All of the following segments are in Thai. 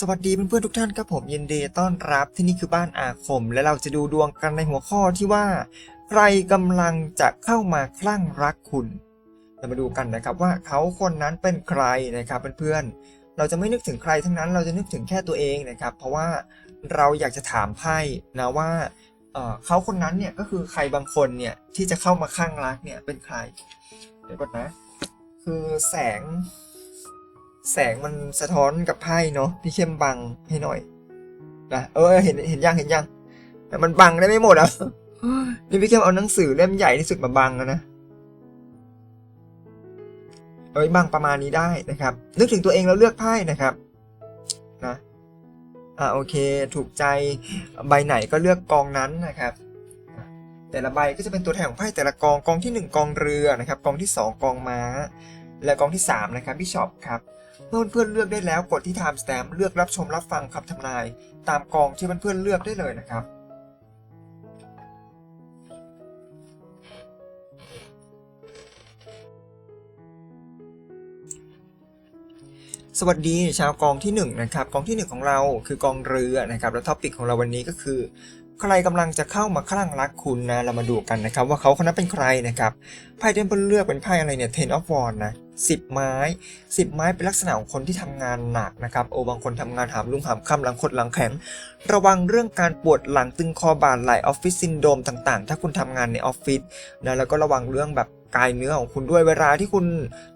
สวัสดีเพื่อนๆทุกท่านครับผมยินดีต้อนรับที่นี่คือบ้านอาคม และเราจะดูดวงกันในหัวข้อที่ว่า ใครกำลังจะเข้ามาคลั่งรักคุณเรามาดูกันนะครับว่าเขาคนนั้นเป็นใครนะครับเพื่อนๆ เราจะไม่นึกถึงใครทั้งนั้นเราจะนึกถึงแค่ตัวเองนะครับ เพราะว่าเราอยากจะถามไพ่นะว่าเอ่อเขาคนนั้นเนี่ยก็คือใครบางคนเนี่ยที่จะเข้ามาคลั่งรักเนี่ยเป็นใครเดี๋ยวก่อนนะ คือแสง แสงมันสะท้อนกับไพ่เนาะพี่เข้มบังให้หน่อยนะเออเห็นเห็นยังเห็นยังแต่มันบังได้ไม่หมดอะนี่พี่เข้มเอาหนังสือเล่มใหญ่ที่สุดมาบังแล้วนะ เอ้ยบังประมาณนี้ได้นะครับ นึกถึงตัวเองแล้วเลือกไพ่นะครับนะอ่าโอเคถูกใจใบไหนก็เลือกกองนั้นนะครับ แต่ละใบก็จะเป็นตัวแทนของไพ่แต่ละกองกองที่หนึ่งกองเรือนะครับกองที่สองกองม้า และกองที่ 3 นะครับพี่ช็อปครับเมื่อเพื่อนเลือกได้แล้วกดที่ Time Stamp เลือกรับชมรับฟังคำทำนาย ตามกองที่เพื่อนเลือกได้เลยนะครับ สวัสดีชาวกองที่1นะครับกองที่ 1 ของเราคือกองเรือนะครับแล้วท็อปิกของเราวันนี้ก็คือ ใครกำลังจะเข้ามาคลั่งรักคุณนะเรามาดูกันนะครับ ว่าเขาคนนั้นเป็นใครนะครับไพ่เพื่อนเลือกเป็นไพ่อะไรเนี่ย Ten of Wands นะสิบไม้สิบไม้เป็นลักษณะของคนที่ทำงานหนักนะครับโอ้บางคนทำงานหามลุ่มหามค่ำหลังคดหลังแข็งระวังเรื่องการปวดหลังตึงคอบ่าไหลออฟฟิศซินโดมต่างๆ ถ้าคุณทำงานในออฟฟิศนะแล้วก็ระวังเรื่องแบบ กายเนื้อของคุณด้วยเวลาที่คุณ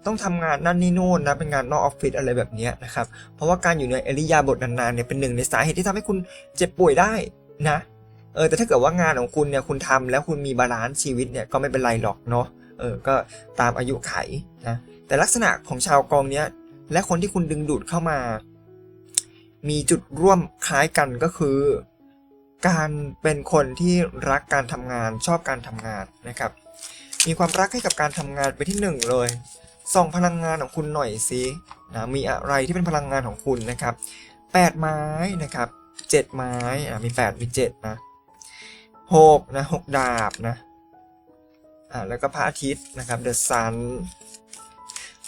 ต้องทำงานนั่นนี่นู่นนะเป็นงานนอกออฟฟิศอะไรแบบนี้นะครับเพราะว่าการอยู่ในอริยาบทนานๆเนี่ยเป็นหนึ่งในสาเหตุที่ทำให้คุณเจ็บป่วยได้นะเออแต่ถ้าเกิดว่างานของคุณเนี่ยคุณทำแล้วคุณมีบาลานซ์ชีวิตเนี่ยก็ไม่เป็นไรหรอกเนาะเออก็ตามอายุไขนะแต่ลักษณะของชาวกองเนี้ยและคนที่คุณดึงดูดเข้ามา มีจุดร่วมคล้ายกันก็คือ การเป็นคนที่รักการทำงานชอบการทำงานนะครับ มีความรักให้กับการทำงานไปนที่หนึ่งเลยส่องพลังงานของคุณหน่อยสินะมีอะไรที่เป็นพลังงานของคุณนะครับแปดไม้นะครับเจ็ดไม้อะมีแปดมีเจ็ดนะหกนะหกดาบนะอ่าแล้วก็พระอาทิตย์นะครับ The Sun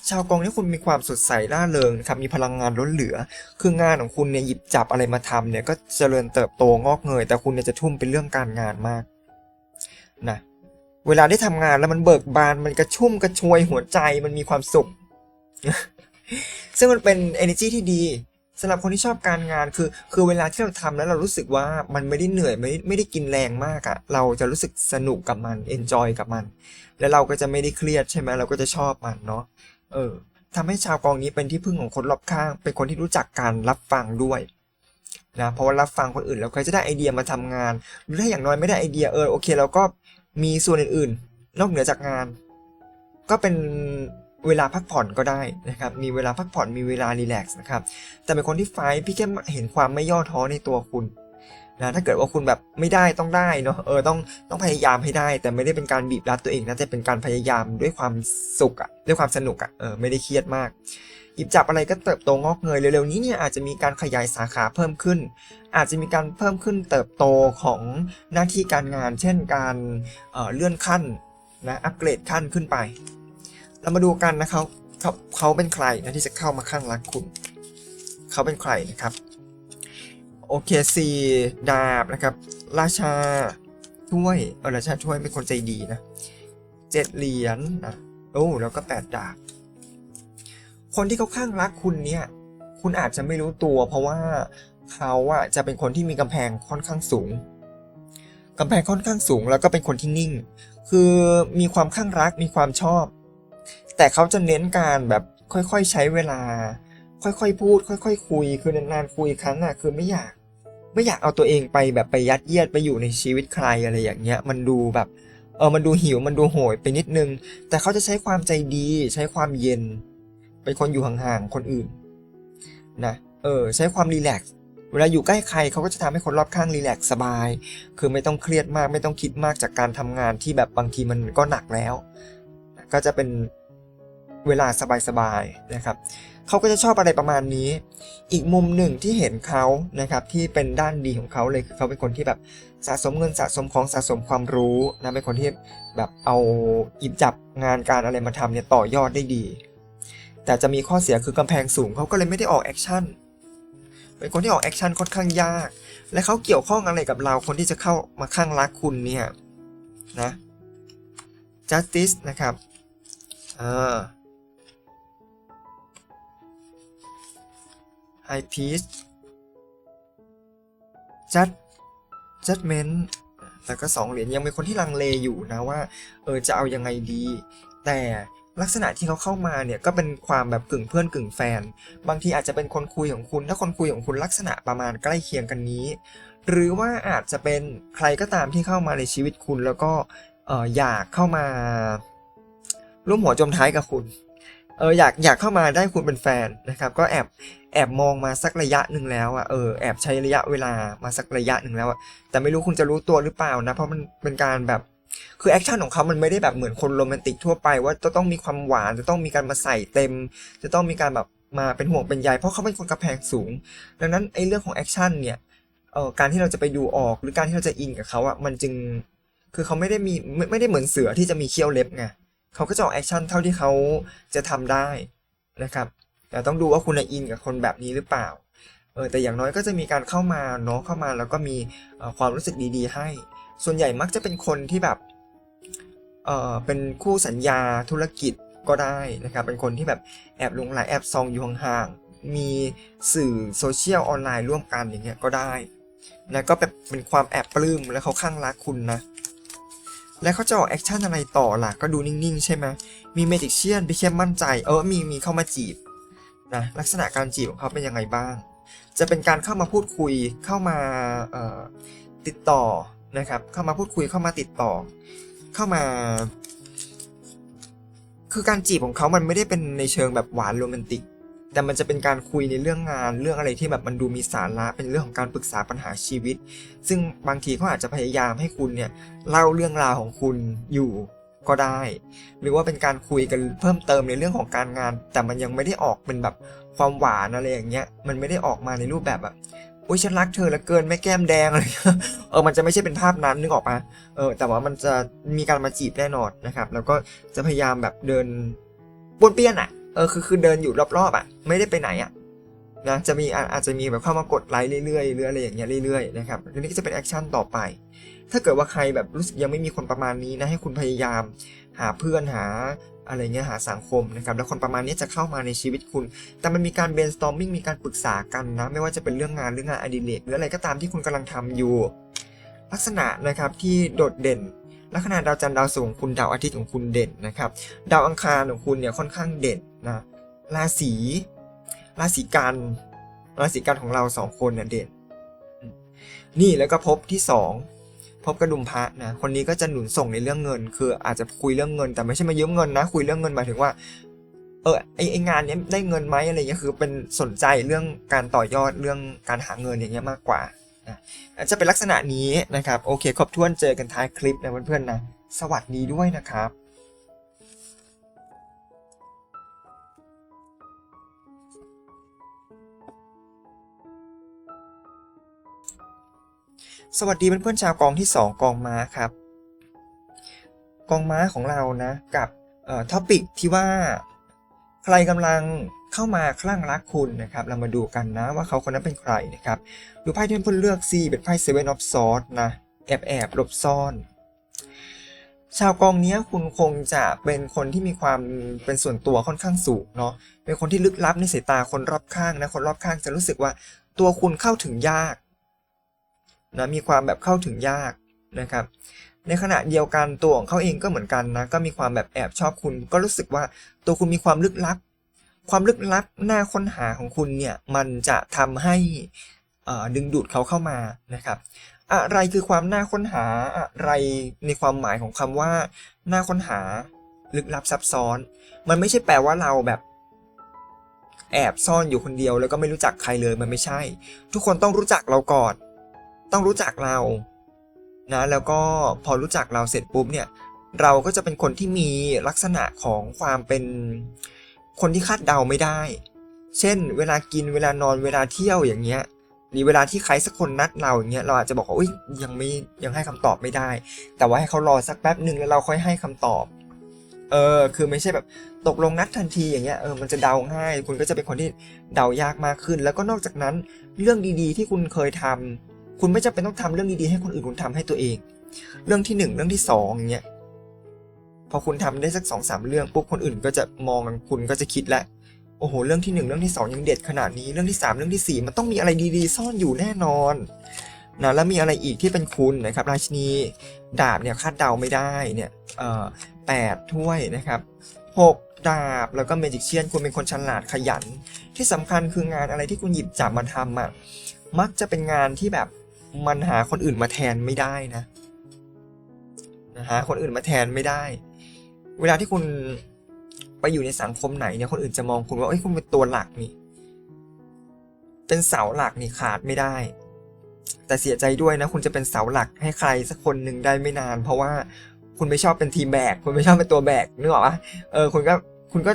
ชาวกองนี้คุณมีความสดใสร่าเริงนะครับมีพลังงานล้นเหลือ คืองานของคุณเนี่ยหยิบจับอะไรมาทำเนี่ยก็เจริญเติบโตงอกเงย แต่คุณเนี่ยจะทุ่มเป็นเรื่องการงานมากนะ เวลาได้ทำงานแล้วมันเบิกบาน มันกระชุ่มกระชวยหัวใจ มันมีความสุข ซึ่งมันเป็น energy ที่ดีสำหรับคนที่ชอบการงานคือ คือเวลาที่เราทำแล้วเรารู้สึกว่ามันไม่ได้เหนื่อยไม่ไม่ได้กินแรงมากอะเราจะรู้สึกสนุกกับมัน enjoy กับมัน แล้วเราก็จะไม่ได้เครียดใช่ไหมเราก็จะชอบมันเนาะเออทำให้ชาวกองนี้เป็นที่พึ่งของคนรอบข้าง เป็นคนที่รู้จักการรับฟังด้วยนะเพราะว่ารับฟังคนอื่นแล้วใครจะได้ไอเดียมาทำงาน หรือถ้าอย่างน้อยไม่ได้ไอเดียเออโอเคเราก็ มีส่วนอื่นๆ นอกเหนือจากงาน ก็เป็นเวลาพักผ่อนก็ได้นะครับ มีเวลาพักผ่อนมีเวลารีแลกซ์นะครับ แต่เป็นคนที่ไฟท์พี่แค่เห็นความไม่ย่อท้อในตัวคุณนะถ้าเกิดว่าคุณแบบไม่ได้ต้องได้เนาะเออต้องต้องพยายามให้ได้ แต่ไม่ได้เป็นการบีบรัดตัวเองนะแต่เป็นการพยายามด้วยความสุขอะด้วยความสนุกอะเออไม่ได้เครียดมาก หยิบจับอะไรก็เติบโตงอกเงยเร็วๆนี้เนี่ยอาจจะมีการขยายสาขาเพิ่มขึ้น อาจจะมีการเพิ่มขึ้นเติบโตของหน้าที่การงาน เช่นการเเลื่อนขั้นนะอัปเกรดขั้นขึ้นไป เรามาดูกันนะครับเขาเขาเป็นใครนะที่จะเข้ามาข้างรักคุณ เขาเป็นใครนะครับโอเคสี่ดาบนะครับ ราชาถ้วยเออราชาถ้วยเป็นคนใจดีนะเจ็ดเหรียญนะโอ้แล้วก็แปดดาบ คนที่เขาข้างรักคุณเนี่ย คุณอาจจะไม่รู้ตัว เพราะว่าเขาอะจะเป็นคนที่มีกำแพงค่อนข้างสูงกำแพงค่อนข้างสูงแล้วก็เป็นคนที่นิ่ง คือมีความข้างรักมีความชอบ แต่เขาจะเน้นการแบบค่อยๆใช้เวลา ค่อยๆพูด ค่อยๆคุย คือนานๆคุยครั้งอะคือไม่อยาก ไม่อยากเอาตัวเองไปแบบไปยัดเยียดไปอยู่ในชีวิตใครอะไรอย่างเงี้ย มันดูแบบเออมันดูหิวมันดูโหยไปนิดนึง แต่เขาจะใช้ความใจดีใช้ความเย็น เป็นคนอยู่ห่างๆคนอื่นนะเออใช้ความรีแลกซ์เวลาอยู่ใกล้ใครเขาก็จะทำให้คนรอบข้างรีแลกซ์สบาย คือไม่ต้องเครียดมากไม่ต้องคิดมากจากการทำงานที่แบบบางทีมันก็หนักแล้ว ก็จะเป็นเวลาสบายๆนะครับเขาก็จะชอบอะไรประมาณนี้ อีกมุมหนึ่งที่เห็นเขานะครับที่เป็นด้านดีของเขาเลยคือเขาเป็นคนที่แบบสะสมเงินสะสมของสะสมความรู้นะเป็นคนที่แบบเอาหยิบจับงานการอะไรมาทำเนี่ยต่อยอดได้ดี แต่จะมีข้อเสียคือกำแพงสูงเขาก็เลยไม่ได้ออกแอคชั่นเป็นคนที่ออกแอคชั่นค่อนข้างยาก และเขาเกี่ยวข้องอะไรกับเราคนที่จะเข้ามาข้างรักคุณเนี่ยนะ justice นะครับอ่า high peace judge judgment แล้วก็สองเหรียญยังเป็นคนที่ลังเลอยู่นะว่า เออจะเอายังไงดี แต่ ลักษณะที่เขาเข้ามาเนี่ยก็เป็นความแบบกึ่งเพื่อนกึ่งแฟน บางทีอาจจะเป็นคนคุยของคุณ ถ้าคนคุยของคุณลักษณะประมาณใกล้เคียงกันนี้ หรือว่าอาจจะเป็นใครก็ตามที่เข้ามาในชีวิตคุณ แล้วก็อออยากเข้ามาร่วมหัวจมท้ายกับคุณเอออยากอยากเข้ามาได้คุณเป็นแฟนนะครับ ก็แอบแอบมองมาสักระยะหนึ่งแล้วอะเออแอบใช้ระยะเวลามาสักระยะหนึ่งแล้วอะแต่ไม่รู้คุณจะรู้ตัวหรือเปล่านะ เพราะมันเป็นการแบบ คือแอคชั่นของเขามันไม่ได้แบบเหมือนคนโรแมนติกทั่วไป ว่าจะต้องมีความหวานจะต้องมีการมาใส่เต็ม จะต้องมีการแบบมาเป็นห่วงเป็นใยเพราะเขาเป็นคนกระแพงสูง ดังนั้นไอ้เรื่องของแอคชั่นเนี่ยเออการที่เราจะไปดูออกหรือการที่เราจะอินกับเขาอะมันจึงคือเขาไม่ได้มีไม่ไม่ได้เหมือนเสือที่จะมีเขี้ยวเล็บไงเขาก็จะออกแอคชั่นเท่าที่เขาจะทำได้นะครับแต่ต้องดูว่าคุณน่ะอินกับคนแบบนี้หรือเปล่าเออแต่อย่างน้อยก็จะมีการเข้ามาเนาะเข้ามาแล้วก็มีความรู้สึกดีๆ ให้ ส่วนใหญ่มักจะเป็นคนที่แบบเออเป็นคู่สัญญาธุรกิจก็ได้นะครับ เป็นคนที่แบบแอบลงหลายแอบซองอยู่ห่างๆ มีสื่อโซเชียลออนไลน์ร่วมกันอย่างเงี้ยก็ได้นะก็แบบเป็นความแอบปลื้มแล้วเขาข้างรักคุณนะแล้วเขาจะออกแอคชั่นอะไรต่อล่ะ ก็ดูนิ่งๆ ใช่ไหมมีเมจิกเชียนไปเข้มมั่นใจเออมีมีเข้ามาจีบนะลักษณะการจีบของเขาเป็นยังไงบ้าง จะเป็นการเข้ามาพูดคุยเข้ามาติดต่อ นะครับ เข้ามาพูดคุยเข้ามาติดต่อ เข้ามา คือการจีบของเขามันไม่ได้เป็นในเชิงแบบหวานโรแมนติก แต่มันจะเป็นการคุยในเรื่องงานเรื่องอะไรที่แบบมันดูมีสาระเป็นเรื่องของการปรึกษาปัญหาชีวิต ซึ่งบางทีเขาอาจจะพยายามให้คุณเนี่ยเล่าเรื่องราวของคุณอยู่ก็ได้ หรือว่าเป็นการคุยกันเพิ่มเติมในเรื่องของการงาน แต่มันยังไม่ได้ออกเป็นแบบความหวานอะไรอย่างเงี้ย มันไม่ได้ออกมาในรูปแบบแบบ อุ้ยฉันรักเธอเหลือเกินแม่แก้มแดงอะไรเออมันจะไม่ใช่เป็นภาพนั้นนึกออกปะเออแต่ว่ามันจะมีการมาจีบแน่นอนนะครับ แล้วก็จะพยายามแบบเดินป้วนเปี้ยนอะเออคือคือเดินอยู่รอบๆอะ ไม่ได้ไปไหนอะนะจะมีอาอาจจะมีแบบเข้ามากดไลค์เรื่อยๆหรืออะไรอย่างเงี้ยเรื่อยๆนะครับอันนี้ก็จะเป็นแอคชั่นต่อไป ถ้าเกิดว่าใครแบบรู้สึกยังไม่มีคนประมาณนี้นะให้คุณพยายามหาเพื่อนหา อะไรเงี้ยหาสังคมนะครับแล้วคนประมาณนี้จะเข้ามาในชีวิตคุณ แต่มันมีการ brainstorming มีการปรึกษากันนะ ไม่ว่าจะเป็นเรื่องงานหรืองงานอดิเรกหรืออะไรก็ตามที่คุณกำลังทำอยู่ ลักษณะนะครับที่โดดเด่นลัคนาดาวจันทร์ดาวศุกร์ของคุณดาวอาทิตย์ของคุณเด่นนะครับดาวอังคารของคุณเนี่ยค่อนข้างเด่นนะราศีราศีกันราศีกันของเราสองคนเนี่ยเด่น นี่แล้วก็พบที่สอง พบกระดุมพระนะคนนี้ก็จะหนุนส่งในเรื่องเงิน คืออาจจะคุยเรื่องเงิน แต่ไม่ใช่มายืมเงินนะ คุยเรื่องเงินหมายถึงว่าเออไอไองานนี้ได้เงินไหมอะไรเงี้ยคือเป็นสนใจเรื่องการต่อยอดเรื่องการหาเงินอย่างเงี้ยมากกว่านะอาจจะเป็นลักษณะนี้นะครับโอเคครบถ้วนเจอกันท้ายคลิปนะเพื่อนๆนะสวัสดีด้วยนะครับ สวัสดีเพื่อนๆชาวกองที่ 2 กองม้าครับ กองม้าของเรานะกับท็อปิกที่ว่า ใครกำลังเข้ามาคลั่งรักคุณนะครับ เรามาดูกันนะว่าเขาคนนั้นเป็นใครนะครับ ดูไพ่ที่เพื่อนเลือกซีเป็นไพ่ Seven of Swords นะแอบแอบหลบซ่อน ชาวกองนี้คุณคงจะเป็นคนที่มีความเป็นส่วนตัวค่อนข้างสูงเนาะเป็นคนที่ลึกลับในสายตาคนรอบข้างนะคนรอบข้างจะรู้สึกว่าตัวคุณเข้าถึงยาก นะมีความแบบเข้าถึงยากนะครับ ในขณะเดียวกันตัวของเขาเองก็เหมือนกันนะก็มีความแบบแอบชอบคุณ ก็รู้สึกว่าตัวคุณมีความลึกลับ ความลึกลับหน้าค้นหาของคุณเนี่ยมันจะทำให้ดึงดูดเขาเข้ามานะครับ อะไรคือความน่าค้นหาอะไรในความหมายของคำว่าน่าค้นหาลึกลับซับซ้อน มันไม่ใช่แปลว่าเราแบบแอบซ่อนอยู่คนเดียวแล้วก็ไม่รู้จักใครเลยมันไม่ใช่ ทุกคนต้องรู้จักเราก่อน ต้องรู้จักเรานะแล้วก็พอรู้จักเราเสร็จปุ๊บเนี่ยเราก็จะเป็นคนที่มีลักษณะของความเป็นคนที่คาดเดาไม่ได้ เช่น เวลากินเวลานอนเวลาเที่ยวอย่างเงี้ยหรือเวลาที่ใครสักคนนัดเราอย่างเงี้ยเราอาจจะบอกว่าอุ้ยยังไม่ยังให้คำตอบไม่ได้ แต่ว่าให้เขารอสักแป๊บหนึ่งแล้วเราค่อยให้คำตอบเออคือไม่ใช่แบบตกลงนัดทันทีอย่างเงี้ยเออมันจะเดาง่าย คุณก็จะเป็นคนที่เดายากมากขึ้น แล้วก็นอกจากนั้นเรื่องดีๆ ที่คุณเคยทำ คุณไม่จำเป็นต้องทำเรื่องดีๆให้คนอื่นคุณทำให้ตัวเอง เรื่องที่หนึ่งเรื่องที่สองอย่างเงี้ยพอคุณทำได้สักสองสามเรื่องปุ๊บคนอื่นก็จะมองคุณก็จะคิดแล้วโอ้โหเรื่องที่หนึ่งเรื่องที่สองยังเด็ดขนาดนี้เรื่องที่สามเรื่องที่สี่มันต้องมีอะไรดีๆ ซ่อนอยู่แน่นอนนะแล้วมีอะไรอีกที่เป็นคุณนะครับราชินีดาบเนี่ยคาดเดาไม่ได้เนี่ยเอ่อแปดถ้วยนะครับหกดาบแล้วก็เมจิกเชียนคุณเป็นคนฉลาดขยัน ที่สำคัญคืองานอะไรที่คุณหยิบจับมาทำอะมักจะเป็นงานที่แบบ มันหาคนอื่นมาแทนไม่ได้นะนะหาคนอื่นมาแทนไม่ได้ เวลาที่คุณไปอยู่ในสังคมไหนเนี่ยคนอื่นจะมองคุณว่าเอ้ยคุณเป็นตัวหลักนี่ เป็นเสาหลักนี่ขาดไม่ได้ แต่เสียใจด้วยนะ คุณจะเป็นเสาหลักให้ใครสักคนหนึ่งได้ไม่นาน เพราะว่าคุณไม่ชอบเป็นทีมแบกคุณไม่ชอบเป็นตัวแบกนึกออกปะเออคุณก็คุณก็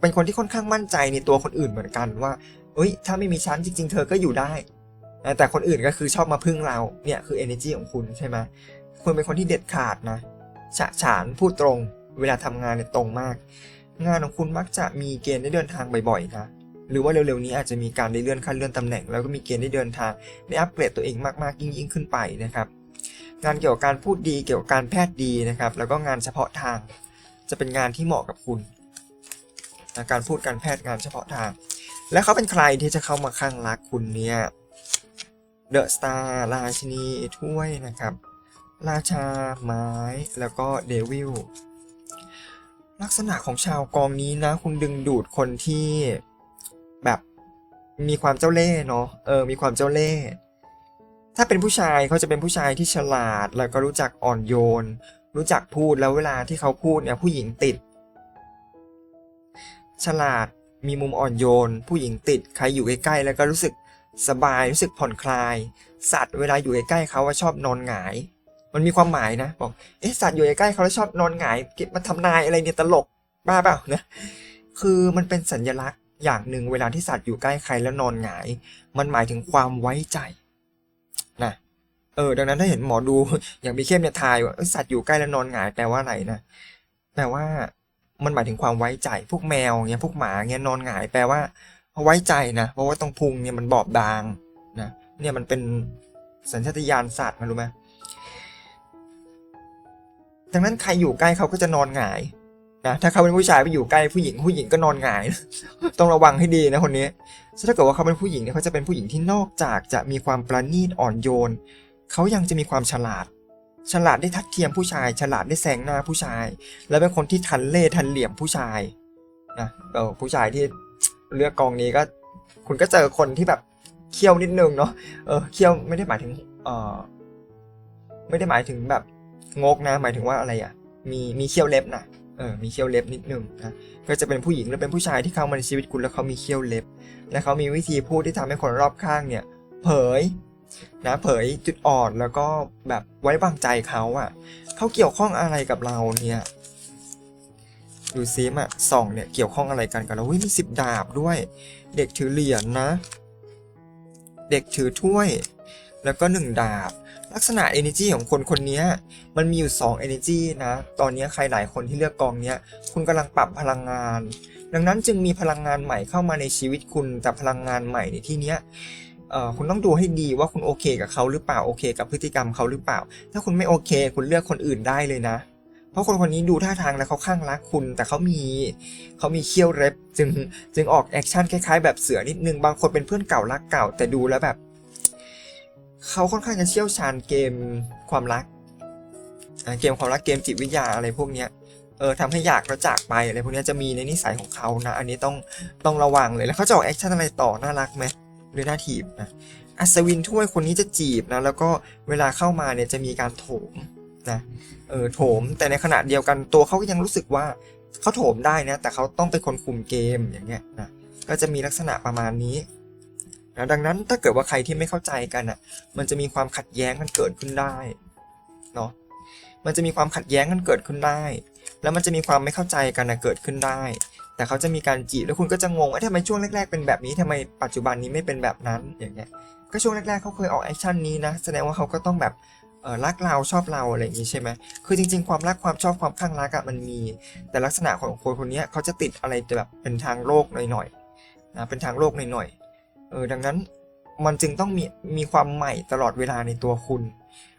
เป็นคนที่ค่อนข้างมั่นใจในตัวคนอื่นเหมือนกันว่า เอ้ย ถ้าไม่มีฉันจริง ๆ เธอก็อยู่ได้ แต่คนอื่นก็คือชอบมาพึ่งเราเนี่ยคือ energy ของคุณใช่ไหมคุณเป็นคนที่เด็ดขาดนะฉะฉานพูดตรงเวลาทำงานเนี่ยตรงมาก งานของคุณมักจะมีเกณฑ์ได้เดินทางบ่อยๆนะหรือว่าเร็วๆนี้อาจจะมีการได้เลื่อนขั้นเลื่อนตำแหน่ง แล้วก็มีเกณฑ์ได้เดินทางได้อัปเกรดตัวเองมากๆ ยิ่งๆขึ้นไปนะครับงานเกี่ยวกับการพูดดีเกี่ยวกับการแพทย์ดีนะครับ แล้วก็งานเฉพาะทาง จะเป็นงานที่เหมาะกับคุณการพูดการแพทย์งานเฉพาะทาง และเขาเป็นใครที่จะเข้ามาข้างรักคุณเนี่ย เดอะสตาร์ราชินีถ้วยนะครับ ราชาไม้แล้วก็เดวิลลักษณะของชาวกองนี้นะ คุณดึงดูดคนที่แบบมีความเจ้าเล่ห์เนาะเออมีความเจ้าเล่ห์ถ้าเป็นผู้ชายเขาจะเป็นผู้ชายที่ฉลาด แล้วก็รู้จักอ่อนโยน รู้จักพูดแล้วเวลาที่เขาพูดเนี่ยผู้หญิงติด ฉลาดมีมุมอ่อนโยน ผู้หญิงติดใครอยู่ใกล้ๆแล้วก็รู้สึก สบายรู้สึกผ่อนคลาย สัตว์เวลาอยู่ใกล้ๆเขาว่าชอบนอนหงาย มันมีความหมายนะบอกเอ๊ะสัตว์อยู่ใกล้ๆเขาแล้วชอบนอนหงายเก็บมาทำนายอะไรเนี่ยตลกบ้าเปล่านะคือมันเป็นสัญลักษณ์อย่างหนึ่งเวลาที่สัตว์อยู่ใกล้ใครแล้วนอนหงาย มันหมายถึงความไว้ใจนะเออดังนั้นถ้าเห็นหมอดูอย่างมีเข้มเนี่ยทายว่าสัตว์อยู่ใกล้แล้วนอนหงายแปลว่าอะไรนะแปลว่ามันหมายถึงความไว้ใจ พวกแมวเงี้ยพวกหมาเงี้ยนอนหงายแปลว่า ไว้ใจนะเพราะว่าตรงพุงเนี่ยมันบอบบางนะเนี่ยมันเป็นสัญชาตญาณสัตว์นะรู้ไหมดังนั้นใครอยู่ใกล้เขาก็จะนอนหงายนะถ้าเขาเป็นผู้ชายไปอยู่ใกล้ผู้หญิงผู้หญิงก็นอนหงาย ต้องระวังให้ดีนะคนนี้ถ้าเกิดว่าเขาเป็นผู้หญิงเนี่ยเขาจะเป็นผู้หญิงที่นอกจากจะมีความประณีตอ่อนโยน เขายังจะมีความฉลาด ฉลาดได้ทัดเทียมผู้ชาย ฉลาดได้แซงหน้าผู้ชาย และเป็นคนที่ทันเล่ทันเหลี่ยมผู้ชายนะเออผู้ชายที่ เลือกกองนี้ก็ คุณก็เจอคนที่แบบเคี่ยวนิดนึงเนาะเออเคี่ยวไม่ได้หมายถึงเออไม่ได้หมายถึงแบบงกนะ หมายถึงว่าอะไรอะ มีมีเขี้ยวเล็บนะเออมีเขี้ยวเล็บนิดนึงนะก็จะเป็นผู้หญิงหรือเป็นผู้ชายที่เข้ามาในชีวิตคุณแล้วเขามีเขี้ยวเล็บ และเขามีวิธีพูดที่ทำให้คนรอบข้างเนี่ย เผยนะเผยจุดอ่อนแล้วก็แบบไว้วางใจเขาอะเขาเกี่ยวข้องอะไรกับเราเนี่ย ดูซิมอะสองเนี่ยเกี่ยวข้องอะไรกันกันแล้วเฮ้ยมีสิบดาบด้วย เด็กถือเหรียญนะ เด็กถือถ้วย แล้วก็หนึ่งดาบ ลักษณะ energy ของคนคนนี้มันมีอยู่ 2 energy นะ ตอนนี้ใครหลายคนที่เลือกกองเนี้ยคุณกำลังปรับพลังงาน ดังนั้นจึงมีพลังงานใหม่เข้ามาในชีวิตคุณแต่พลังงานใหม่ในที่เนี้ยเอ่อคุณต้องดูให้ดีว่าคุณโอเคกับเขาหรือเปล่าโอเค กับพฤติกรรมเขาหรือเปล่า ถ้าคุณไม่โอเค คุณเลือกคนอื่นได้เลยนะ ราะคนคนนี้ดูท่าทางแล้วเขาข้างรักคุณ แต่เขามีเขามีเขี้ยวเล็บจึงจึงออกแอคชั่นคล้ายๆ แบบเสือนิดนึงบางคนเป็นเพื่อนเก่ารักเก่า แต่ดูแล้วแบบเขาค่อนข้างจะเชี่ยวชาญเกมความรักเกมความรักเกมจิตวิทยาอะไรพวกเนี้ยเออทำให้อยากแล้วจากไปอะไรพวกนี้จะมีในนิสัยของเขานะ อันนี้ต้องต้องระวังเลยแล้วเขาจะออกแอคชั่นอะไรต่อน่ารักไหมหรือน่าถีบนะอัศวินถ้วยคนนี้จะจีบนะแล้วก็เวลาเข้ามาเนี่ยจะมีการโถม นะเออโถมแต่ในขณะเดียวกันตัวเขาก็ยังรู้สึกว่าเขาโถมได้นะแต่เขาต้องเป็นคนคุมเกมอย่างเงี้ยนะก็จะมีลักษณะประมาณนี้นะดังนั้นถ้าเกิดว่าใครที่ไม่เข้าใจกันอะ มันจะมีความขัดแย้งกันเกิดขึ้นได้เนาะมันจะมีความขัดแย้งกันเกิดขึ้นได้ แล้วมันจะมีความไม่เข้าใจกันนะเกิดขึ้นได้ แต่เขาจะมีการจีบแล้วคุณก็จะงงว่าทำไมช่วงแรกๆเป็นแบบนี้ทำไมปัจจุบันนี้ไม่เป็นแบบนั้นอย่างเงี้ยก็ช่วงแรกๆเขาเคยออกแอคชั่นนี้นะแสดงว่าเขาก็ต้องแบบ รักเราชอบเราอะไรอย่างงี้ใช่ไหมคือจริง ๆ ความรักความชอบความข้างรักอะมันมี แต่ลักษณะของคนคนนี้เขาจะติดอะไรแบบเป็นทางโลกหน่อยๆนะเป็นทางโลกหน่อยๆเออดังนั้นมันจึงต้องมีมีความใหม่ตลอดเวลาในตัวคุณ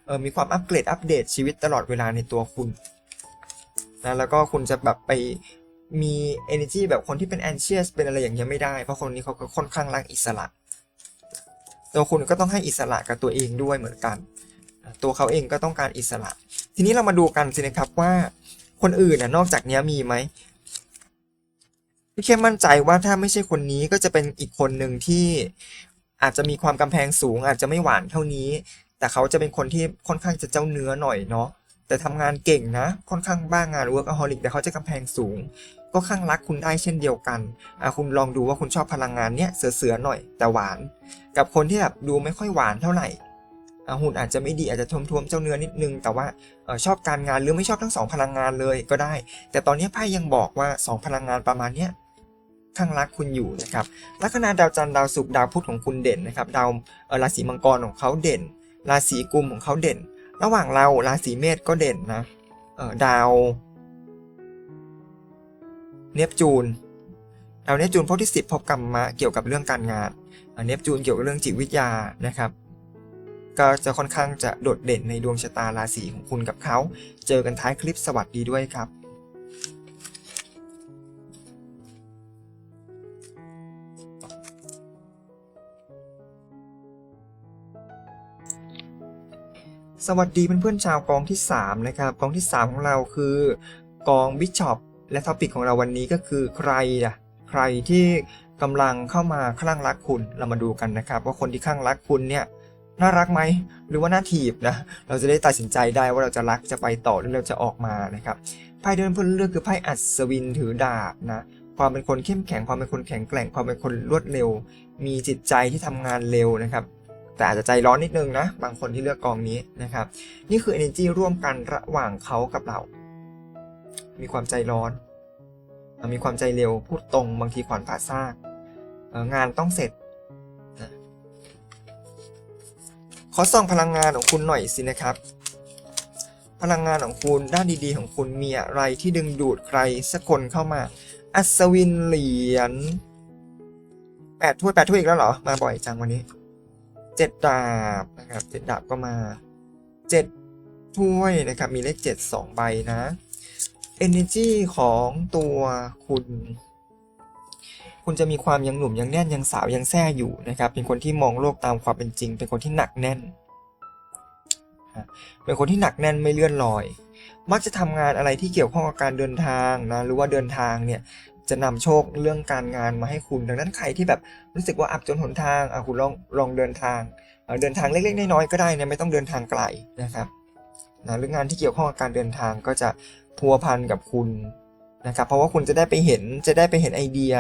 เออมีความอัปเกรดอัปเดตชีวิตตลอดเวลาในตัวคุณนะแล้วก็คุณจะแบบไปมี energy แบบคนที่เป็น anxious เป็นอะไรอย่างเงี้ยไม่ได้ เพราะคนนี้เขาก็ค่อนข้างรักอิสระ ตัวคุณก็ต้องให้อิสระกับตัวเองด้วยเหมือนกัน ตัวเขาเองก็ต้องการอิสระ ทีนี้เรามาดูกันสินะครับว่าคนอื่นน่ะนอกจากนี้มีไหมพี่เข้มมั่นใจว่าถ้าไม่ใช่คนนี้ก็จะเป็นอีกคนหนึ่งที่อาจจะมีความกำแพงสูง อาจจะไม่หวานเท่านี้ แต่เขาจะเป็นคนที่ค่อนข้างจะเจ้าเนื้อหน่อยเนาะแต่ทำงานเก่งนะ ค่อนข้างบ้างงาน workaholic แต่เขาจะกำแพงสูง ก็ข้างรักคุณได้เช่นเดียวกันอะคุณลองดูว่าคุณชอบพลังงานเนี้ยเสือๆหน่อยแต่หวาน กับคนที่แบบดูไม่ค่อยหวานเท่าไหร่ หุ่นอาจจะไม่ดีอาจจะทวมๆเจ้าเนื้อนิดนึง แต่ว่าออชอบการงานหรือไม่ชอบทั้งสองพลังงานเลยก็ได้ แต่ตอนนี้ไพ่ยังบอกว่าสองพลังงานประมาณเนี้ยข้างรักคุณอยู่นะครับลัคนาดาวจันทร์ดาวศุกร์ดาวพุธของคุณเด่นนะครับดาวราศีมังกรของเขาเด่น ราศีกุมของเขาเด่น ระหว่างเราราศีเมษก็เด่นนะดาว เนปจูนดาวเนปจูนพบที่สิบพบกรรมะเกี่ยวกับเรื่องการงานเนปจูนเกี่ยวกับเรื่องจิตวิทยานะครับ ก็จะค่อนข้างจะโดดเด่นในดวงชะตาราศีของคุณกับเขา เจอกันท้ายคลิปสวัสดีด้วยครับสวัสดีเพื่อนๆชาวกองที่ 3 นะครับ กองที่ 3 ของเราคือกองบิชอปและท็อปิกของเราวันนี้ก็คือใครล่ะใครที่กำลังเข้ามาคลั่งรักคุณเรามาดูกันนะครับ ว่าคนที่คลั่งรักคุณเนี่ย น่ารักไหมหรือว่าน่าถีบนะเราจะได้ตัดสินใจได้ว่าเราจะรักจะไปต่อหรือเราจะออกมานะครับไพ่เดินเพื่อนเลือกคือไพ่อัศวินถือดาบนะความเป็นคนเข้มแข็งความเป็นคนแข็งแกร่งความเป็นคนรวดเร็ว มีจิตใจที่ทำงานเร็วนะครับแต่อาจจะใจร้อนนิดนึงนะ บางคนที่เลือกกองนี้นะครับ นี่คือ energy ร่วมกันระหว่างเขากับเรา มีความใจร้อน มีความใจเร็วพูดตรงบางทีขวานผ่าซากงานต้องเสร็จ ขอส่องพลังงานของคุณหน่อยสินะครับ พลังงานของคุณด้านดีๆ ของคุณมีอะไรที่ดึงดูดใครสักคนเข้ามา อัศวินเหรียญแปดถ้วยแปดถ้วยอีกแล้วเหรอ มาบ่อยจังวันนี้เจ็ดดาบนะครับเจ็ดดาบก็มาเจ็ดถ้วยนะครับ มีเลขเจ็ดสองใบนะ energy ของตัวคุณ คุณจะมีความยังหนุ่มยังแน่นยังสาวยังแซ่อยู่นะครับ เป็นคนที่มองโลกตามความเป็นจริง เป็นคนที่หนักแน่น เป็นคนที่หนักแน่นไม่เลื่อนลอย มักจะทำงานอะไรที่เกี่ยวข้องกับการเดินทางนะหรือว่าเดินทางเนี่ยจะนำโชคเรื่องการงานมาให้คุณ ดังนั้นใครที่แบบรู้สึกว่าอับจนหนทางอะคุณลองลองเดินทางเอ่อเดินทางเล็กๆน้อยๆก็ได้นะไม่ต้องเดินทางไกลนะครับนะหรืองานที่เกี่ยวข้องกับการเดินทางก็จะพัวพันกับคุณนะครับเพราะว่าคุณจะได้ไปเห็นจะได้ไปเห็นไอเดีย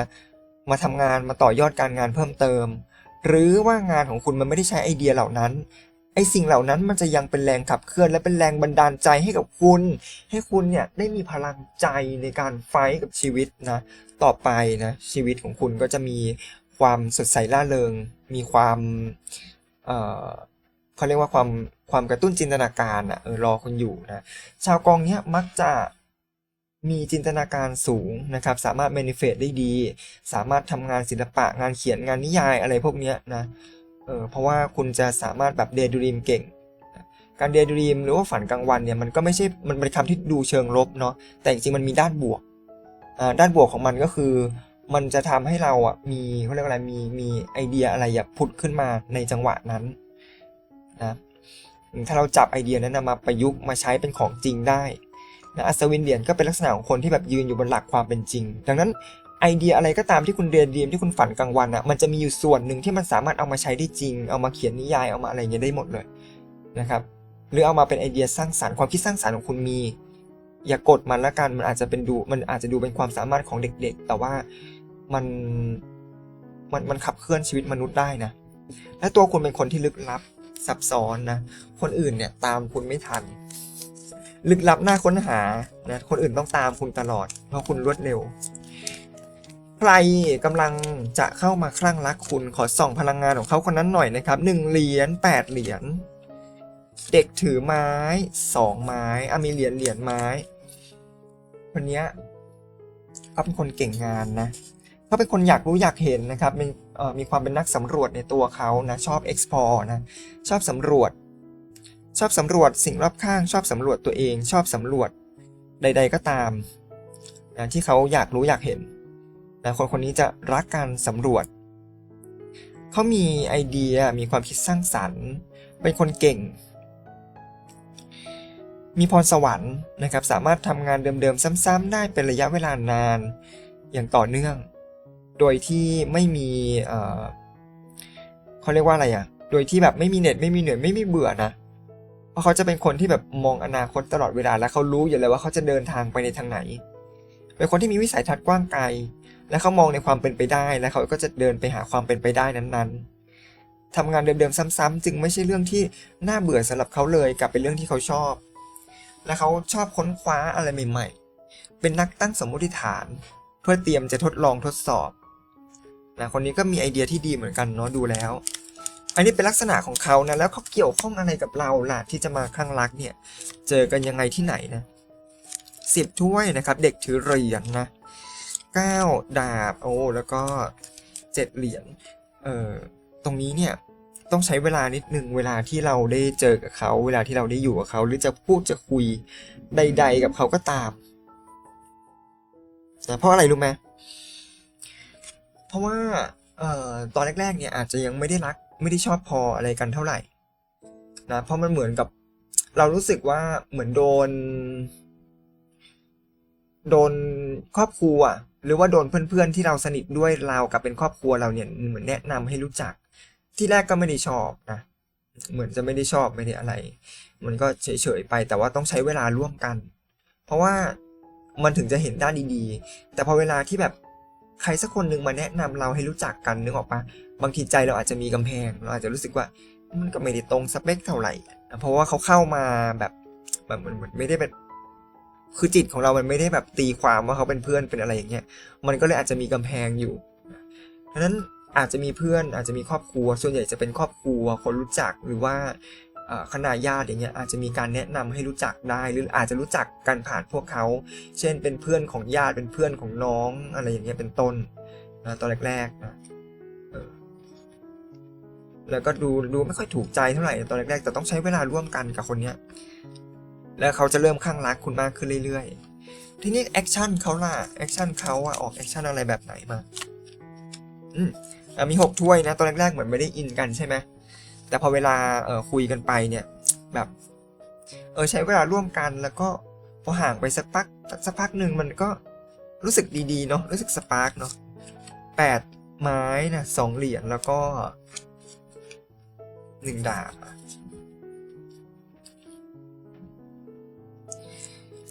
มาทำงานมาต่อยอดการงานเพิ่มเติม หรือว่างานของคุณมันไม่ได้ใช้ไอเดียเหล่านั้นไอสิ่งเหล่านั้นมันจะยังเป็นแรงขับเคลื่อนและเป็นแรงบันดาลใจให้กับคุณ ให้คุณเนี่ยได้มีพลังใจในการไฟกับชีวิตนะต่อไปนะชีวิตของคุณก็จะมีความสดใสร่าเริง มีความเอ่อเขาเรียกว่าความความกระตุ้นจินตนาการอะเออรอคุณอยู่นะชาวกองเนี้ยมักจะ มีจินตนาการสูงนะครับ สามารถ manifest ได้ดี สามารถทำงานศิลปะงานเขียนงานนิยายอะไรพวกนี้นะเออเพราะว่าคุณจะสามารถแบบ daydream เก่ง การ daydream หรือว่าฝันกลางวันเนี่ยมันก็ไม่ใช่มันเป็นคำที่ดูเชิงลบเนาะแต่จริงๆมันมีด้านบวกอ่าด้านบวกของมันก็คือ มันจะทำให้เราอะมีเขาเรียกอะไรมีมีไอเดียอะไรอยากผุดขึ้นมาในจังหวะนั้นนะถ้าเราจับไอเดียนั้นนะมาประยุกต์มาใช้เป็นของจริงได้ นะอัศวินเหรียญก็เป็นลักษณะของคนที่แบบยืนอยู่บนหลักความเป็นจริง ดังนั้นไอเดียอะไรก็ตามที่คุณเรียนเรียนที่คุณฝันกลางวันอะมันจะมีอยู่ส่วนหนึ่งที่มันสามารถเอามาใช้ได้จริง เอามาเขียนนิยายเอามาอะไรเงี้ยได้หมดเลยนะครับหรือเอามาเป็นไอเดียสร้างสรรค์ความคิดสร้างสรรค์ของคุณมี อย่ากดมันละกันมันอาจจะเป็นดูมันอาจจะดูเป็นความสามารถของเด็ก ๆ แต่ว่ามันมันมันขับเคลื่อนชีวิตมนุษย์ได้นะและตัวคุณเป็นคนที่ลึกลับซับซ้อนนะคนอื่นเนี่ยตามคุณไม่ทัน ลึกลับน่าค้นหานะคนอื่นต้องตามคุณตลอด เพราะคุณรวดเร็ว ใครกำลังจะเข้ามาคลั่งรักคุณขอส่องพลังงานของเขาคนนั้นหน่อยนะครับหนึ่งเหรียญแปดเหรียญเด็กถือไม้สองไม้อะมีเหรียญเหรียญไม้คนนี้เขาเป็นคนเก่งงานนะเขาเป็นคนอยากรู้อยากเห็นนะครับมีมีความเป็นนักสำรวจในตัวเขานะชอบ explore นะชอบสำรวจ ชอบสำรวจสิ่งรอบข้าง ชอบสำรวจตัวเอง ชอบสำรวจใด ๆ ก็ตามนะที่เขาอยากรู้อยากเห็นนะคนคนนี้จะรักการสำรวจ เขามีไอเดียมีความคิดสร้างสรรค์ เป็นคนเก่ง มีพรสวรรค์นะครับ สามารถทำงานเดิมๆ ซ้ำๆได้เป็นระยะเวลานานอย่างต่อเนื่อง โดยที่ไม่มีเขาเรียกว่าอะไรอะ่ะ โดยที่แบบไม่มีเหน็ดไม่มีเหนื่อยไม่มีเบื่อนะ ราะเขาจะเป็นคนที่แบบมองอนาคตตลอดเวลาและเขารู้อยู่แล้วว่าเขาจะเดินทางไปในทางไหน เป็นคนที่มีวิสัยทัศน์กว้างไกล และเขามองในความเป็นไปได้และเขาก็จะเดินไปหาความเป็นไปได้นั้นๆทำงานเดิมๆซ้ำๆจึงไม่ใช่เรื่องที่น่าเบื่อสำหรับเขาเลยกลับเป็นเรื่องที่เขาชอบ และเขาชอบค้นคว้าอะไรใหม่ ๆ เป็นนักตั้งสมมติฐาน เพื่อเตรียมจะทดลองทดสอบนะคนนี้ก็มีไอเดียที่ดีเหมือนกันเนาะดูแล้ว อันนี้เป็นลักษณะของเขานะแล้วเขาเกี่ยวข้องอะไรกับเราล่ะที่จะมาคลั่งรักเนี่ย เจอกันยังไงที่ไหนนะสิบถ้วยนะครับ เด็กถือเหรียญนะเก้าดาบโอ้แล้วก็เจ็ดเหรียญเอ่อตรงนี้เนี่ยต้องใช้เวลานิดนึงเวลาที่เราได้เจอกับเขาเวลาที่เราได้อยู่กับเขาหรือจะพูดจะคุยใด ๆ กับเขาก็ตามนะเพราะอะไรรู้ไหมเพราะว่าเอ่อตอนแรกๆเนี่ยอาจจะยังไม่ได้รัก ไม่ได้ชอบพออะไรกันเท่าไหร่นะเพราะมันเหมือนกับเรารู้สึกว่าเหมือนโดน โดนครอบครัว หรือว่าโดนเพื่อนๆที่เราสนิทด้วยเรากับเป็นครอบครัวเราเนี่ยเหมือนแนะนำให้รู้จัก ที่แรกก็ไม่ได้ชอบนะเหมือนจะไม่ได้ชอบไม่ได้อะไร มันก็เฉยๆไป แต่ว่าต้องใช้เวลาร่วมกัน เพราะว่ามันถึงจะเห็นด้านดีๆ แต่พอเวลาที่แบบ ใครสักคนหนึ่งมาแนะนำเราให้รู้จักกันนึกออกปะบางทีใจเราอาจจะมีกำแพง เราอาจจะรู้สึกว่ามันก็ไม่ได้ตรงสเปคเท่าไหร่ เพราะว่าเขาเข้ามาแบบแบบมือนไม่ได้แบบคือจิตของเรามันไม่ได้แบบตีความว่าเขาเป็นเพื่อนเป็นอะไรอย่างเงี้ย มันก็เลยอาจจะมีกำแพงอยู่ดังนั้นอาจจะมีเพื่อนอาจจะมีครอบครัว ส่วนใหญ่จะเป็นครอบครัวคนรู้จักหรือว่า คณะญาติอย่างเงี้ยอาจจะมีการแนะนำให้รู้จักได้ หรืออาจจะรู้จักกันผ่านพวกเขา เช่นเป็นเพื่อนของญาติเป็นเพื่อนของน้องอะไรอย่างเงี้ยเป็นต้นนะตอนแรกๆนะแล้วก็ดูดูไม่ค่อยถูกใจเท่าไหร่ตอนแรกๆแต่ต้องใช้เวลาร่วมกันกับคนเนี้ยแล้วเขาจะเริ่มข้างรักคุณมากขึ้นเรื่อยๆ ทีนี้แอคชั่นเขาล่ะแอคชั่นเขาอะออกแอคชั่นอะไรแบบไหนมา อืมมีหกถ้วยนะ ตอนแรกๆเหมือนไม่ได้อินกันใช่ไหม แต่พอเวลาเออคุยกันไปเนี่ยแบบเออใช้เวลาร่วมกันแล้วก็พอห่างไปสักพักสักพักหนึ่งมันก็รู้สึกดีๆเนาะรู้สึกสปาร์กเนาะแปดไม้นะสองเหรียญแล้วก็หนึ่งดาบ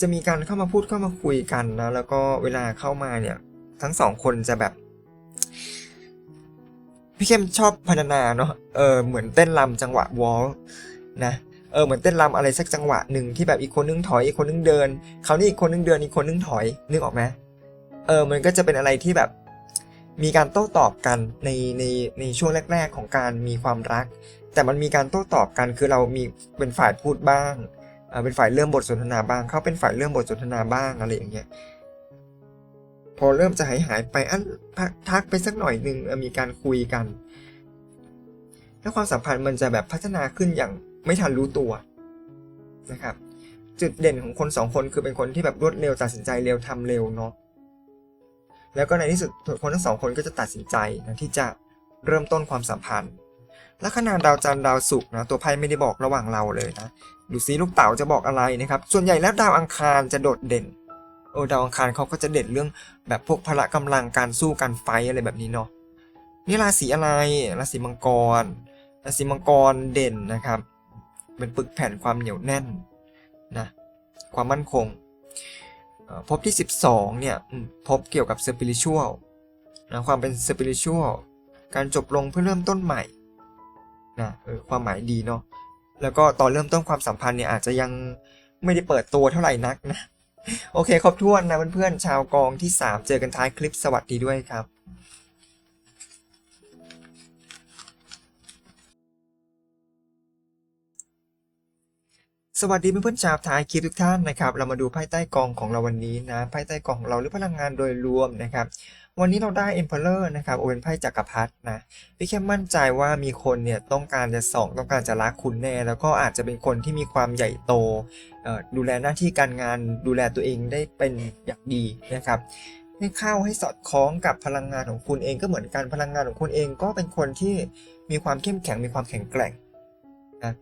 จะมีการเข้ามาพูดเข้ามาคุยกันนะแล้วก็เวลาเข้ามาเนี่ย ทั้งสองคนจะแบบ พี่เข้มชอบพรรณนาเนาะเออเหมือนเต้นรำจังหวะวอลนะเออเหมือนเต้นรำอะไรสักจังหวะหนึ่งที่แบบอีกคนนึงถอยอีกคนนึงเดินเขานี่อีกคนนึงเดินอีกคนนึงถอยนึกออกไหมเออมันก็จะเป็นอะไรที่แบบมีการโต้ตอบกันในในในช่วงแรก ๆ ของการมีความรัก แต่มันมีการโต้ตอบกันคือเรามีเป็นฝ่ายพูดบ้างอ่าเป็นฝ่ายเริ่มบทสนทนาบ้างเขาเป็นฝ่ายเริ่มบทสนทนาบ้างอะไรอย่างเงี้ย พอเริ่มจะหายหายไปอันพักทักไปสักหน่อยหนึ่งมีการคุยกัน แล้วความสัมพันธ์มันจะแบบพัฒนาขึ้นอย่างไม่ทันรู้ตัวนะครับ จุดเด่นของคนสองคนคือเป็นคนที่แบบรวดเร็วตัดสินใจเร็วทำเร็วเนาะแล้วก็ในที่สุดคนทั้งสองคนก็จะตัดสินใจนะที่จะเริ่มต้นความสัมพันธ์และขนาดดาวจันทร์ดาวศุกร์นะตัวไพ่ไม่ได้บอกระหว่างเราเลยนะดูซิลูกเต๋าจะบอกอะไรนะครับ ส่วนใหญ่แล้วดาวอังคารจะโดดเด่น โอ้ดาวอังคารเขาก็จะเด่นเรื่องแบบพวกพละกำลังการสู้การไฟอะไรแบบนี้เนาะนี่ราศีอะไรราศีมังกรราศีมังกรเด่นนะครับ เป็นปึกแผ่นความเหนียวแน่นนะความมั่นคงพบที่ 12เนี่ยพบเกี่ยวกับสปิริชวลนะความเป็นสปิริชวลการจบลงเพื่อเริ่มต้นใหม่นะเออความหมายดีเนาะแล้วก็ตอนเริ่มต้นความสัมพันธ์เนี่ยอาจจะยังไม่ได้เปิดตัวเท่าไหร่นักนะ โอเคครบถ้วนนะเพื่อนๆชาวกองที่ 3 เจอกันท้ายคลิปสวัสดีด้วยครับสวัสดีเพื่อนๆชาวท้ายคลิปทุกท่านนะครับ เรามาดูไพ่ใต้กองของเราวันนี้นะไพ่ใต้กองของเราหรือพลังงานโดยรวมนะครับ วันนี้เราได้ Emperor นะครับโอเป็นไพ่จักรพรรดินะ พี่แค่มั่นใจว่ามีคนเนี่ยต้องการจะส่องต้องการจะรักคุณแน่ แล้วก็อาจจะเป็นคนที่มีความใหญ่โต ดูแลหน้าที่การงานดูแลตัวเองได้เป็นอย่างดีนะครับให้เข้าให้สอดคล้องกับพลังงานของคุณเองก็เหมือนกันพลังงานของคุณเองก็เป็นคนที่มีความเข้มแข็งมีความแข็งแกร่งนะ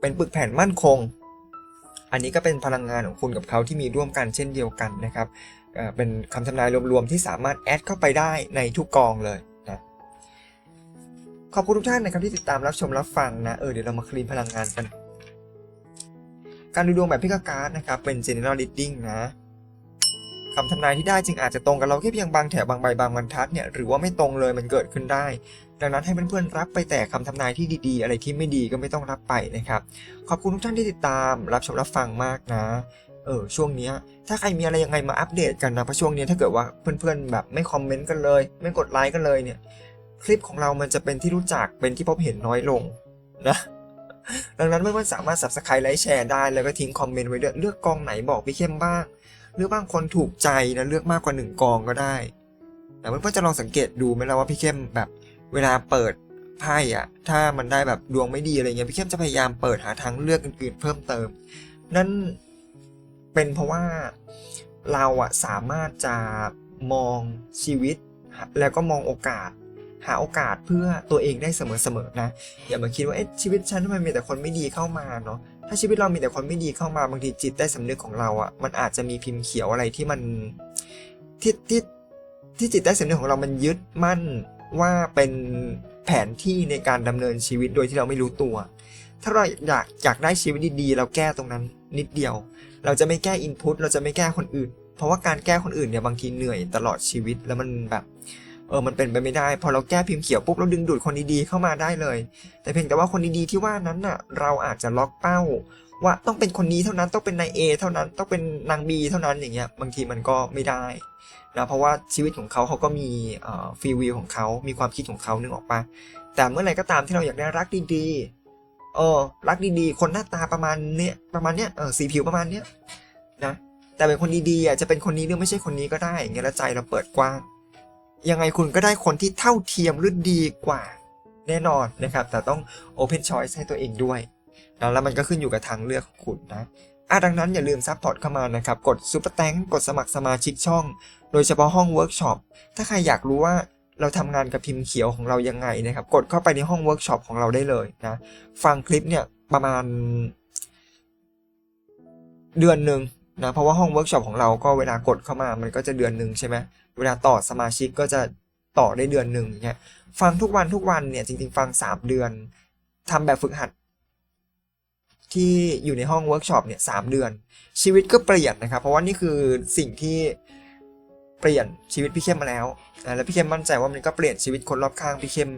เป็นปึกแผ่นมั่นคง อันนี้ก็เป็นพลังงานของคุณกับเขาที่มีร่วมกันเช่นเดียวกันนะครับ เป็นคำทำนายรวมๆ ที่สามารถแอดเข้าไปได้ในทุกกองเลยนะขอบคุณทุกท่านนะครับที่ติดตามรับชมรับฟังนะเออเดี๋ยวเรามาคลีนพลังงานกัน การดูดวงแบบพิกาการ์ดนะครับเป็น general reading นะคำทำนายที่ได้จึงอาจจะตรงกับเราแค่เพียงบางแถวบางใบบางบรรทัดเนี่ยหรือว่าไม่ตรงเลยมันเกิดขึ้นได้ ดังนั้นให้เพื่อนๆรับไปแต่คำทำนายที่ดีๆ อะไรที่ไม่ดีก็ไม่ต้องรับไปนะครับ ขอบคุณทุกท่านที่ติดตามรับชมรับฟังมากนะ เออช่วงเนี้ยถ้าใครมีอะไรยังไงมาอัปเดตกันนะเพราะช่วงเนี้ยถ้าเกิดว่าเพื่อนๆแบบไม่คอมเมนต์กันเลย ไม่กดไลค์กันเลยเนี่ย คลิปของเรามันจะเป็นที่รู้จักเป็นที่พบเห็นน้อยลงนะดังนั้นเพื่อนๆสามารถ subscribe ไลค์แชร์ได้แล้วก็ทิ้งคอมเมนต์ไว้ด้วยเลือกกองไหนบอกพี่เข้มบ้างหรือบางคนถูกใจนะเลือกมากกว่าหนึ่งกองก็ได้แต่เพื่อนๆจะลองสังเกตดูไหมล่ะว่าพี่เข้มแบบ เวลาเปิดไพ่อะถ้ามันได้แบบดวงไม่ดีอะไรเงี้ยพี่เข้มจะพยายามเปิดหาทางเลือกอื่นๆเพิ่มเติม นั่น เป็นเพราะว่าเราอะสามารถจะมองชีวิต แล้วก็มองโอกาส หาโอกาสเพื่อตัวเองได้เสมอๆนะ อย่ามาคิดว่าเอ๊ะชีวิตฉันทำไมมีแต่คนไม่ดีเข้ามาเนาะถ้าชีวิตเรามีแต่คนไม่ดีเข้ามาบางทีจิตใต้สำนึกของเราอะมันอาจจะมีพิมพ์เขียวอะไรที่มันที่ที่ที่จิตใต้สำนึกของเรามันยึดมั่นว่าเป็นแผนที่ในการดำเนินชีวิตโดยที่เราไม่รู้ตัว ถ้าเราอยากอยากได้ชีวิตดีๆ เราแก้ตรงนั้น นิดเดียว เราจะไม่แก้อินพุตเราจะไม่แก้คนอื่น เพราะว่าการแก้คนอื่นเนี่ยบางทีเหนื่อยตลอดชีวิตแล้วมันแบบเออมันเป็นไปไม่ได้ พอเราแก้พิมพ์เขียวปุ๊บเราดึงดูดคนดีๆเข้ามาได้เลย แต่เพียงแต่ว่าคนดีๆที่ว่านั้นน่ะ เราอาจจะล็อกเป้า ว่าต้องเป็นคนนี้เท่านั้นต้องเป็นนายเอเท่านั้นต้องเป็นนางบีเท่านั้นอย่างเงี้ยบางทีมันก็ไม่ได้นะเพราะว่าชีวิตของเขาเขาก็มีฟรีวิวของเขา มีความคิดของเขานึกออกปะแต่เมื่อไหร่ก็ตามที่เราอยากได้รักดีๆ ออรักดีๆ คนหน้าตาประมาณเนี้ยประมาณเนี้ยเออสีผิวประมาณเนี้ยนะแต่เป็นคนดีๆอะจะเป็นคนนี้หรือไม่ใช่คนนี้ก็ได้อย่างเงี้ยแล้วใจเราเปิดกว้าง ยังไงคุณก็ได้คนที่เท่าเทียมหรือดีกว่า แน่นอนนะครับ แต่ต้อง Open Choice ให้ตัวเองด้วยนะแล้วมันก็ขึ้นอยู่กับทางเลือกของคุณนะอะดังนั้นอย่าลืมซัพพอร์ตเข้ามานะครับ กดซุปเปอร์แตงกดสมัครสมาชิกช่อง โดยเฉพาะห้องเวิร์กช็อปถ้าใครอยากรู้ว่า เราทำงานกับพิมพ์เขียวของเรายังไงนะครับ กดเข้าไปในห้องเวิร์กช็อปของเราได้เลยนะฟังคลิปเนี่ยประมาณ เดือนหนึ่งนะเพราะว่าห้องเวิร์กช็อปของเราก็เวลากดเข้ามามันก็จะเดือนหนึ่งใช่ไหมเวลาต่อสมาชิกก็จะต่อได้เดือนหนึ่งเนี่ยฟังทุกวันทุกวันเนี่ยจริง ๆ ฟังสามเดือนทำแบบฝึกหัด ที่อยู่ในห้องเวิร์กช็อปเนี่ยสามเดือน ชีวิตก็เปลี่ยนนะครับ เพราะว่านี่คือสิ่งที่ เปลี่ยนชีวิตพี่เข้มมาแล้วนะแล้วพี่เข้มมั่นใจว่ามันก็เปลี่ยนชีวิตคนรอบข้างพี่เข้ม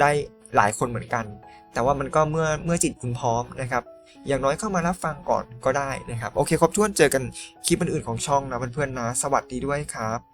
ได้หลายคนเหมือนกัน แต่ว่ามันก็เมื่อเมื่อจิตคุณพร้อมนะครับ อย่างน้อยเข้ามารับฟังก่อนก็ได้นะครับ โอเค ครบถ้วนเจอกันคลิปอื่นๆของช่องนะเพื่อนๆนะ สวัสดีด้วยครับ